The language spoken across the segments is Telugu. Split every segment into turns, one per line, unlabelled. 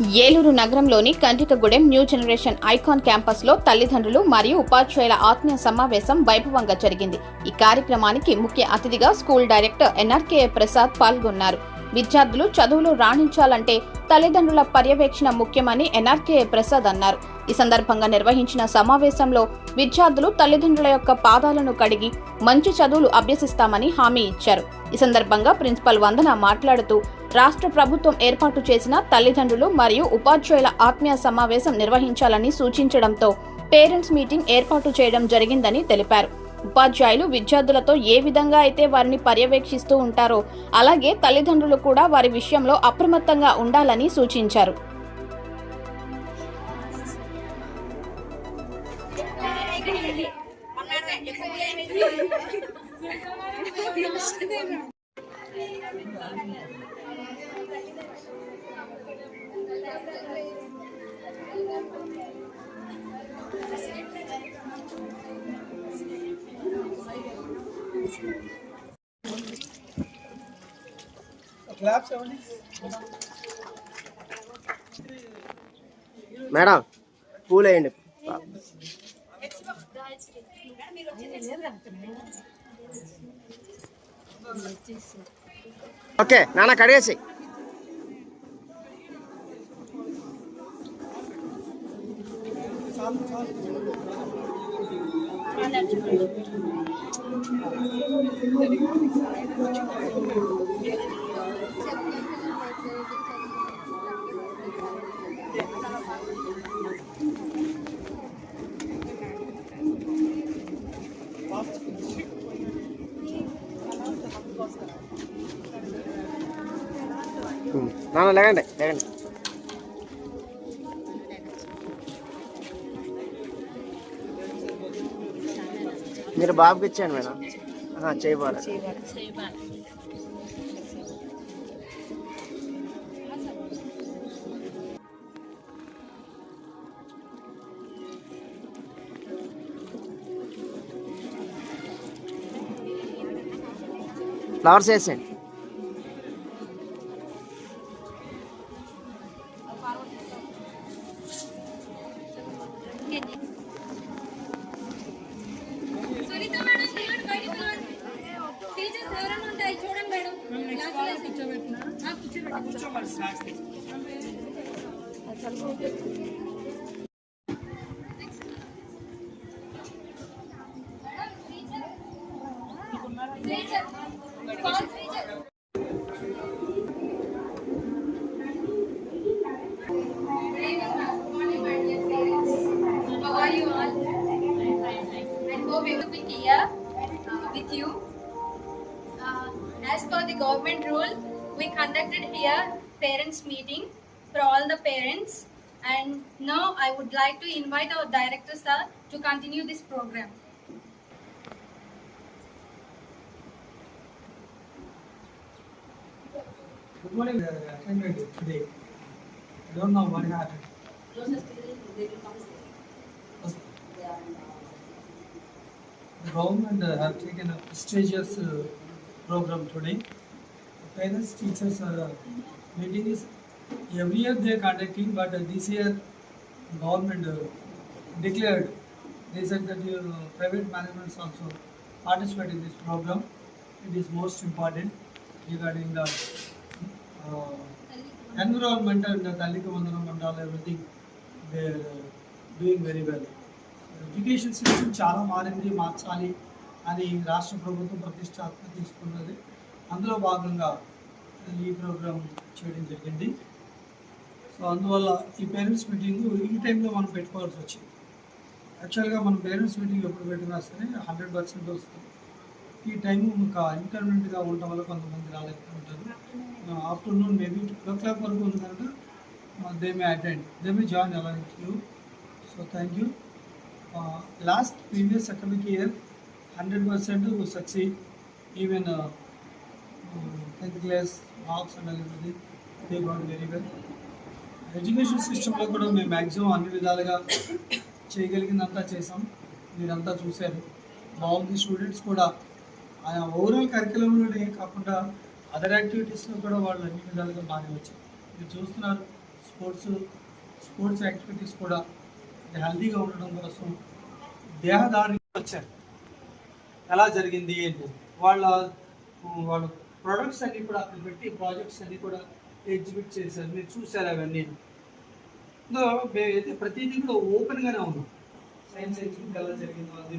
ఏలూరు నగరంలోని కంటికగూడెం న్యూ జనరేషన్ ఐకాన్ క్యాంపస్లో తల్లిదండ్రులు మరియు ఉపాధ్యాయుల ఆత్మీయ సమావేశం వైభవంగా జరిగింది. ఈ కార్యక్రమానికి ముఖ్య అతిథిగా స్కూల్ డైరెక్టర్ ఎన్ఆర్కే ప్రసాద్ పాల్గొన్నారు. విద్యార్థులు చదువులు రాణించాలంటే తల్లిదండ్రుల పర్యవేక్షణ ముఖ్యమని ఎన్ఆర్కే ప్రసాద్ అన్నారు. ఈ సందర్భంగా నిర్వహించిన సమావేశంలో విద్యార్థులు తల్లిదండ్రుల యొక్క పాదాలను కడిగి మంచి చదువులు అభ్యసిస్తామని హామీ ఇచ్చారు. ఈ సందర్భంగా ప్రిన్సిపల్ వందన మాట్లాడుతూ రాష్ట్ర ప్రభుత్వం ఏర్పాటు చేసిన తల్లిదండ్రులు మరియు ఉపాధ్యాయుల ఆత్మీయ సమావేశం నిర్వహించాలని సూచించడంతో పేరెంట్స్ మీటింగ్ ఏర్పాటు చేయడం జరిగిందని తెలిపారు. ఉపాధ్యాయులు విద్యార్థులతో ఏ విధంగా అయితే వారిని పర్యవేక్షిస్తూ ఉంటారో అలాగే తల్లిదండ్రులు కూడా వారి విషయంలో అప్రమత్తంగా ఉండాలని సూచించారు.
మేడం పూలు వేయండి ఓకే నాన్న కడిగేసి. చాలు చాలు నాన్న లేకండి లేకండి మీరు బాబుకి ఇచ్చేయండి మేడం చేయబోవాలి ఫ్లవర్స్ వేసేయండి
ఆ, కూర్చోబెట్టి government rule, we conducted here parents meeting for all the parents. And now I would like to invite our director sir to continue this program.
Good morning, uh, attended today. I don't know what happened. The government uh, have taken a prestigious uh, program today. The Parents teachers uh, meeting is every year they are conducting, but uh, this year government uh, declared they said that uh, private management also participate in this program. It is most important regarding the uh, environment and the Dalika Vandanam and all everything. They are uh, doing very well. Education system చాలా మారింది మార్చాలి అని రాష్ట్ర ప్రభుత్వం ప్రతిష్టాత్మక తీసుకున్నది అందులో భాగంగా ఈ ప్రోగ్రాం చేయడం జరిగింది. సో అందువల్ల ఈ పేరెంట్స్ మీటింగ్ ఈ టైంలో మనం పెట్టుకోవాల్సి వచ్చింది. యాక్చువల్గా మనం పేరెంట్స్ మీటింగ్ ఎప్పుడు పెట్టినా సరే హండ్రెడ్ పర్సెంట్ వస్తుంది. ఈ టైం ఒక ఇంటర్మీడియట్గా ఉండటం వల్ల కొంతమంది రాలేకపోతుంటారు afternoon maybe two o'clock వరకు ఉంది కనుక they may attend they may join అలా you so thank you last previous academic year hundred percent succeed even tenth class marks అనేది everything they got very well. Education సిస్టంలో కూడా మేము మ్యాక్సిమం అన్ని విధాలుగా చేయగలిగిందంతా చేసాం మీరంతా చూశారు. బాగుంది స్టూడెంట్స్ కూడా. ఆయన ఓవరాల్ కరికులంలోనే కాకుండా అదర్ యాక్టివిటీస్లో కూడా వాళ్ళు అన్ని విధాలుగా బాగానే వచ్చారు. మీరు చూస్తున్నారు స్పోర్ట్స్ స్పోర్ట్స్ యాక్టివిటీస్ కూడా హెల్దీగా ఉండడం కోసం దేహదారి వచ్చారు. ఎలా జరిగింది ఏంటి? వాళ్ళ వాళ్ళ ప్రొడక్ట్స్ అన్ని కూడా అక్కడ పెట్టి ప్రాజెక్ట్స్ అన్ని కూడా ఎగ్జిబిట్ చేశారు. మీరు చూసారు అవన్నీ. ఇందులో మేమైతే ప్రతిదీ కూడా ఓపెన్గానే ఉన్నాం. సైన్స్ ఎగ్జిబిట్ ఎలా జరిగింది అది.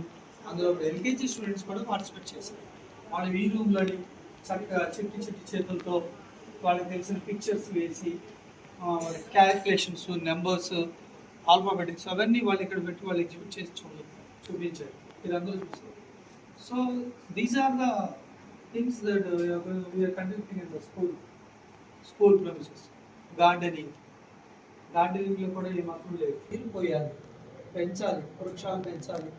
అందులో ఎల్కేజీ స్టూడెంట్స్ కూడా పార్టిసిపేట్ చేశారు. వాళ్ళు ఈ రూమ్లోని చక్కగా చిట్టి చిట్టి చేతులతో వాళ్ళకి తెలిసిన పిక్చర్స్ వేసి క్యాలిక్యులేషన్స్ నెంబర్స్ ఆల్ఫాబెటిక్స్ అవన్నీ వాళ్ళు ఇక్కడ పెట్టి వాళ్ళు ఎగ్జిబిట్ చేసి చూడ చూపించారు. ఇదంతా చూసారు so these are the things that we're conducting in the school school premises gardening గార్డెనింగ్లో కూడా ఏమాత్రం లేదు నీళ్ళు పోయాలి పెంచాలి వృక్షాలు పెంచాలి.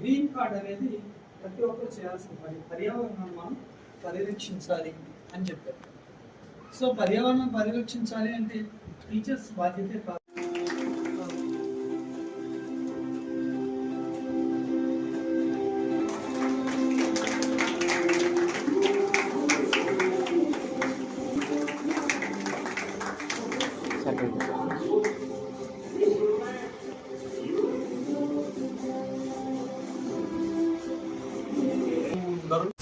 గ్రీన్ కార్డ్ అనేది ప్రతి ఒక్కరు చేయాల్సిన పని. పర్యావరణాన్ని మనం పరిరక్షించాలి అని చెప్పారు. సో పర్యావరణం పరిరక్షించాలి అంటే టీచర్స్ బాధ్యతే